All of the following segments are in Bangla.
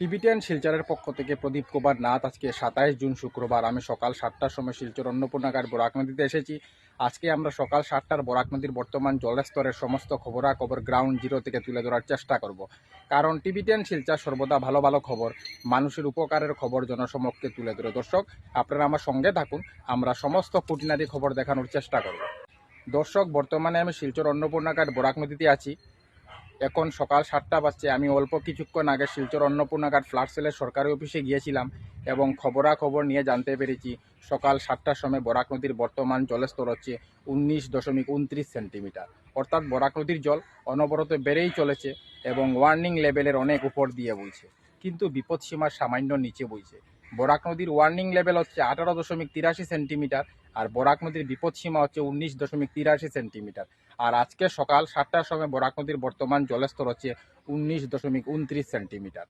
টিবিটিয়ান শিলচরের পক্ষ থেকে প্রদীপ কুমার নাথ আজকে সাতাইশ জুন শুক্রবার। আমি সকাল সাতটার সময় শিলচর অন্নপূর্ণাগার বরাক নদীতে এসেছি। আজকে আমরা সকাল সাতটার বরাক নদীর বর্তমান জলস্তরের সমস্ত খবরাখবর গ্রাউন্ড জিরো থেকে তুলে ধরার চেষ্টা করব। কারণ টিবিটিয়ান শিলচর সর্বদা ভালো ভালো খবর, মানুষের উপকারের খবর জনসমক্ষে তুলে ধরে। দর্শক, আপনারা আমার সঙ্গে থাকুন, আমরা সমস্ত খুঁটিনাটি খবর দেখানোর চেষ্টা করব। দর্শক, বর্তমানে আমি শিলচর অন্নপূর্ণাঘাট বরাক নদীতে আছি। এখন সকাল সাতটা বাজছে, আমি অল্প কিছুক্ষণ আগে শিলচর অন্নপূর্ণাঘাট ফ্লাড সেলের সরকারি অফিসে গিয়েছিলাম এবং খবরাখবর নিয়ে জানতে পেরেছি সকাল সাতটার সময় বরাক নদীর বর্তমান জলস্তর হচ্ছে উনিশ দশমিক উনত্রিশ সেন্টিমিটার। অর্থাৎ বরাক নদীর জল অনবরত বেড়েই চলেছে এবং ওয়ার্নিং লেভেলের অনেক উপর দিয়ে বইছে। কিন্তু বিপদসীমার সামান্য নিচে বইছে। বরাক নদীর ওয়ার্নিং লেভেল হচ্ছে আঠারো দশমিক তিরাশি সেন্টিমিটার আর বরাক নদীর বিপদসীমা হচ্ছে উনিশ দশমিক তিরাশি সেন্টিমিটার আর আজকে সকাল সাতটার সময় বরাক নদীর বর্তমান জলস্তর হচ্ছে উনিশ দশমিক উনত্রিশ সেন্টিমিটার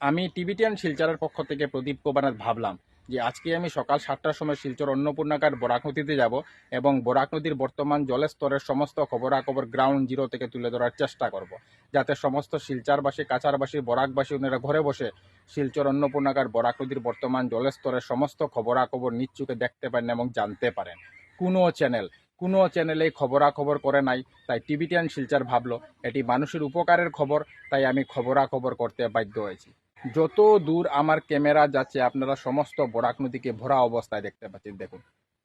আমি টিবিটিয়ান শিলচারের পক্ষ থেকে প্রদীপ কোবানাথ ভাবলাম যে আজকে আমি সকাল সাতটার সময় শিলচর অন্নপূর্ণাকার বরাক নদীতে যাব এবং বরাক নদীর বর্তমান জলস্তরের সমস্ত খবরাখবর গ্রাউন্ড জিরো থেকে তুলে ধরার চেষ্টা করব। যাতে সমস্ত শিলচারবাসী কাছারবাসী বরাকবাসী ওনারা ঘরে বসে শিলচর অন্নপূর্ণাকার বরাক নদীর বর্তমান জলস্তরের সমস্ত খবরাখবর নিচ্চুকে দেখতে পারেন এবং জানতে পারেন। কোনো চ্যানেল কোনো চ্যানেলে খবরাখবর করে নাই, তাই টিভি টিভিটিয়ান শিলচার ভাবলো, এটি মানুষের উপকারের খবর, তাই আমি খবরাখবর করতে বাধ্য হয়েছি। যত দূর আমার ক্যামেরা যাচ্ছে, আপনারা সমস্ত বরাক নদীকে ভরা অবস্থায় দেখতে পাচ্ছেন, দেখুন।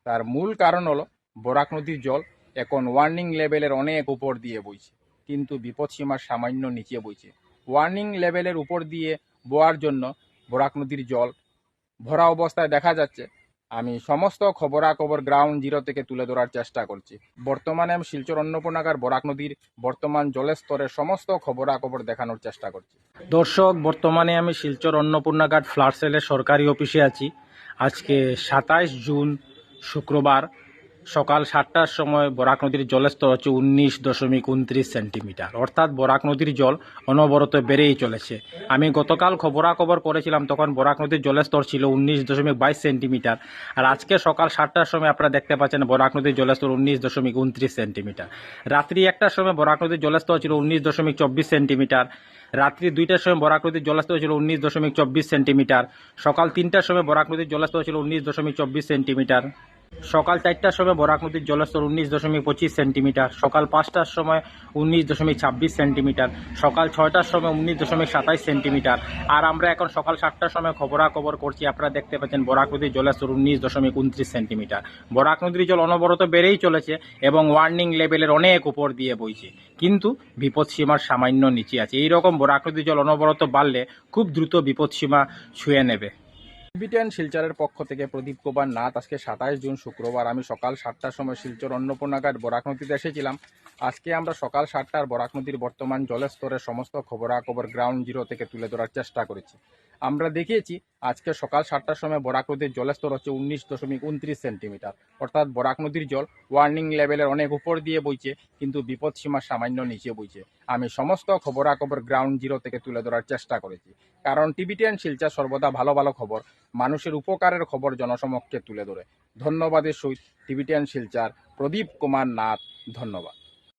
তার মূল কারণ হলো, বরাক নদীর জল এখন ওয়ার্নিং লেভেলের অনেক উপর দিয়ে বইছে, কিন্তু বিপদসীমার সামান্য নিচে বইছে। ওয়ার্নিং লেভেলের উপর দিয়ে বোয়ার জন্য বরাক নদীর জল ভরা অবস্থায় দেখা যাচ্ছে আমি সমস্ত খবরাখবর গ্রাউন্ড জিরো থেকে তুলে ধরার চেষ্টা করছি। বর্তমানে আমি শিলচর অন্নপূর্ণাগার, বরাক নদীর বর্তমান জলের স্তরের সমস্ত খবরাখবর দেখানোর চেষ্টা করছি। দর্শক, বর্তমানে আমি শিলচর অন্নপূর্ণাঘাট ফ্লাট সেলের সরকারি অফিসে আছি। আজকে সাতাইশ জুন, শুক্রবার। সকাল সাতটার সময় বরাক নদীর জলস্তর হচ্ছে উনিশ দশমিক উনত্রিশ সেন্টিমিটার। অর্থাৎ বরাক নদীর জল অনবরত বেড়েই চলেছে। আমি গতকাল খবরাখবর করেছিলাম তখন বরাক নদীর জলস্তর ছিল উনিশ দশমিক বাইশ সেন্টিমিটার। আর আজকে সকাল সাতটার সময় আপনারা দেখতে পাচ্ছেন বরাক নদীর জলস্তর উনিশ দশমিক উনত্রিশ সেন্টিমিটার। রাত্রি একটার সময় বরাক নদীর জলস্তর ছিল উনিশ দশমিক চব্বিশ সেন্টিমিটার। রাত্রি দুইটার সময় বরাক নদীর জলস্তর ছিল উনিশ দশমিক চব্বিশ সেন্টিমিটার। সকাল তিনটার সময় বরাক নদীর জলস্তর ছিল উনিশ দশমিক চব্বিশ সেন্টিমিটার। সকাল চারটার সময় বরাক নদীর জলস্তর উনিশ দশমিক পঁচিশ সেন্টিমিটার, সকাল পাঁচটার সময় উনিশ দশমিক ছাব্বিশ সেন্টিমিটার, সকাল ছয়টার সময় উনিশ দশমিক সাতাইশ সেন্টিমিটার। আর আমরা এখন সকাল সাতটার সময় খবরাখবর করছি, আপনারা দেখতে পাচ্ছেন বরাক নদীর জলস্তর উনিশ দশমিক উনত্রিশ সেন্টিমিটার। বরাক নদীর জল অনবরত বেড়েই চলেছে এবং ওয়ার্নিং লেভেলের অনেক উপর দিয়ে বইছে। কিন্তু বিপদসীমার সামান্য নিচে আছে। এইরকম বরাক নদীর জল অনবরত বাড়লে খুব দ্রুত বিপদসীমা ছুঁয়ে নেবে। বিটিএন শিলচরের পক্ষ থেকে প্রদীপ কুমার নাথ, আজকে সাতাইশ জুন শুক্রবার। আমি সকাল সাতটার সময় শিলচর অন্নপূর্ণাঘাট বরাক নদীতে এসেছিলাম। আজকে আমরা সকাল সাতটার বরাক নদীর বর্তমান জলের স্তরের সমস্ত খবরাখবর গ্রাউন্ড জিরো থেকে তুলে ধরার চেষ্টা করেছি। আমরা দেখিয়েছি, আজকে সকাল সাতটার সময় বরাক নদীর জলের স্তর হচ্ছে উনিশ দশমিক উনত্রিশ সেন্টিমিটার। অর্থাৎ বরাক নদীর জল ওয়ার্নিং লেভেলের অনেক উপর দিয়ে বইছে, কিন্তু বিপদসীমার সামান্য নিচে বইছে। আমি সমস্ত খবরাখবর গ্রাউন্ড জিরো থেকে তুলে ধরার চেষ্টা করেছি। কারণ টিভিটিএন শিলচর সর্বদা ভালো ভালো খবর, মানুষের উপকারের খবর জনসমক্ষে তুলে ধরে। ধন্যবাদের সহিত টিভিটিয়ান শিলচার, প্রদীপ কুমার নাথ, ধন্যবাদ।